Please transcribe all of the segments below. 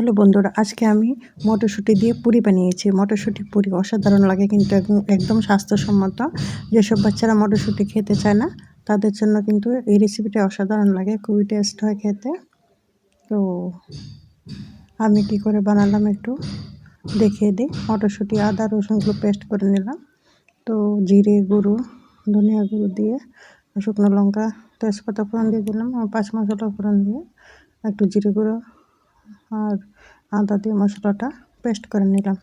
Hello বন্ধুরা, আজকে আমি মটরশুঁটি দিয়ে পুরি বানিয়েছি। মটরশুঁটি পুরি অসাধারণ লাগে কিন্তু একদম- স্বাস্থ্যসম্মত। যেসব বাচ্চারা মটরশুঁটি খেতে চায় না, তাদের জন্য কিন্তু এই রেসিপিটা অসাধারণ লাগে, খুবই টেস্ট হয় খেতে। তো আমি কি করে বানালাম একটু দেখিয়ে দিই। মটরশুঁটি, আদা, রসুনগুলো পেস্ট করে নিলাম। তো জিরে গুঁড়ো, ধনিয়া গুঁড়ো দিয়ে, শুকনো লঙ্কা, তেজপাতা ফোড়ন দিয়ে দিলাম পাঁচ মশলা ফোড়ন দিয়ে একটু জিরে গুঁড়ো আর আদা দিয়ে মশলাটা পেস্ট করে নিলাম।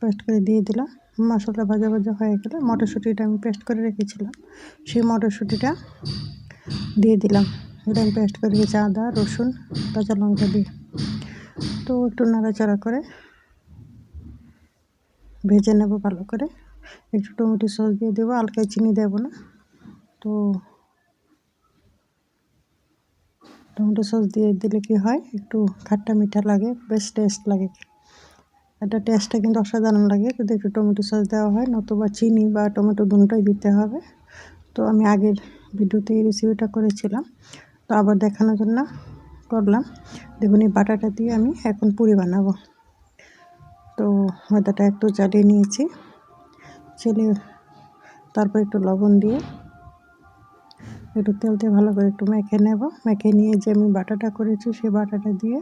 পেস্ট করে দিয়ে দিলাম। মশলা ভাজা ভাজা হয়ে গেলে মটরশুঁটিটা আমি পেস্ট করে রেখেছিলাম। সেই মটরশুঁটিটা দিয়ে দিলাম। এটা আমি পেস্ট করে রেখেছি আদা, রসুন, কাঁচা লঙ্কা দিয়ে। তো একটু নাড়াচাড়া করে ভেজে নেব ভালো করে। একটু টমেটো সস দিয়ে দেবো হালকা চিনি দেবো না। তো টমেটো সস দিয়ে দিলে কি হয়? একটু খাট্টা মিঠা লাগে, বেশ টেস্ট লাগে। এটা টেস্টটা কিন্তু অসাধারণ লাগে। যদি একটু টমেটো সস দেওয়া হয়, নতুবা চিনি বা টমেটো দুটোই দিতে হবে। তো আমি আগের ভিডিওতে এই রেসিপিটা করেছিলাম। তো আবার দেখানোর জন্য করলাম। দেখুন, এই বাটাটা দিয়ে আমি এখন পুরি বানাবো। তো ময়দাটা একটু চালিয়ে নিয়েছি। চেলে তারপর একটু লবণ দিয়ে একটু তেল দিয়ে ভালো করে একটু মেখে নেব। মেখে নিয়ে যে আমি বাটাটা করেছি সেই বাটাটা দিয়ে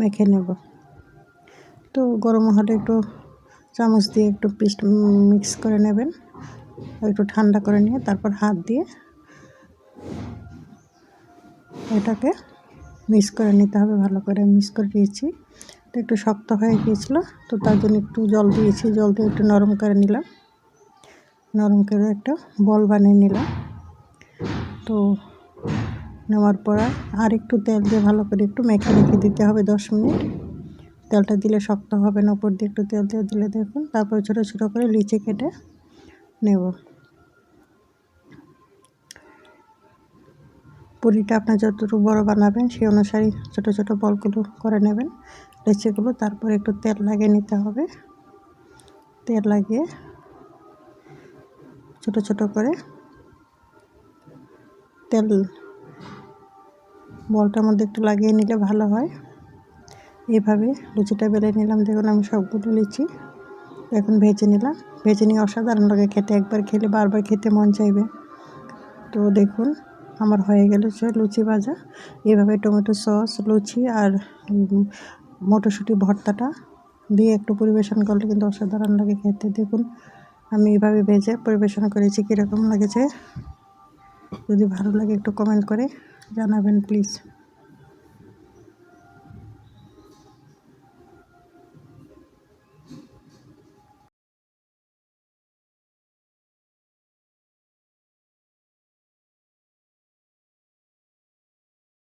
মেখে নেব। তো গরম হলে একটু চামচ দিয়ে একটু পিস মিক্স করে নেবেন। একটু ঠান্ডা করে নিয়ে তারপর হাত দিয়ে এটাকে মিক্স করে নিতে হবে। ভালো করে মিক্স করে দিয়েছি তো একটু শক্ত হয়ে গিয়েছিল, তো তার জন্য একটু জল দিয়েছি। জল দিয়ে একটু নরম করে নিলাম। নরম করে একটা বল বানিয়ে নিলাম। তো নেওয়ার পর আর একটু তেল দিয়ে ভালো করে একটু মেখে রেখে দিতে হবে দশ মিনিট। তেলটা দিলে শক্ত হবে না, উপর দিয়ে একটু তেল দিয়ে দিলে দেখুন, তারপর ছোটো ছোটো করে লিচি কেটে নেব। পুরিটা আপনার যতটুকু বড় বানাবেন সেই অনুসারে ছোট ছোট বলগুলো করে নেবেন, লিচিগুলো, তারপর একটু তেল লাগিয়ে নিতে হবে। তেল লাগিয়ে ছোট ছোট করে। তেল বলটার মধ্যে একটু লাগিয়ে নিলে ভালো হয়। এভাবে লুচিটা বেলে নিলাম। দেখুন আমি সবগুলো লিচি এখন ভেজে নিলাম। ভেজে নিয়ে অসাধারণ লাগে খেতে। একবার খেলে বারবার খেতে মন চাইবে। তো দেখুন আমার হয়ে গেল লুচি ভাজা। এভাবে টমেটো সস, লুচি আর মটরশুঁটি ভর্তাটা দিয়ে একটু পরিবেশন করলে কিন্তু অসাধারণ লাগে খেতে। দেখুন আমি এভাবে ভেজে পরিবেশন করেছি, কীরকম লাগেছে? যদি ভালো লাগে একটু কমেন্ট করে জানাবেন প্লিজ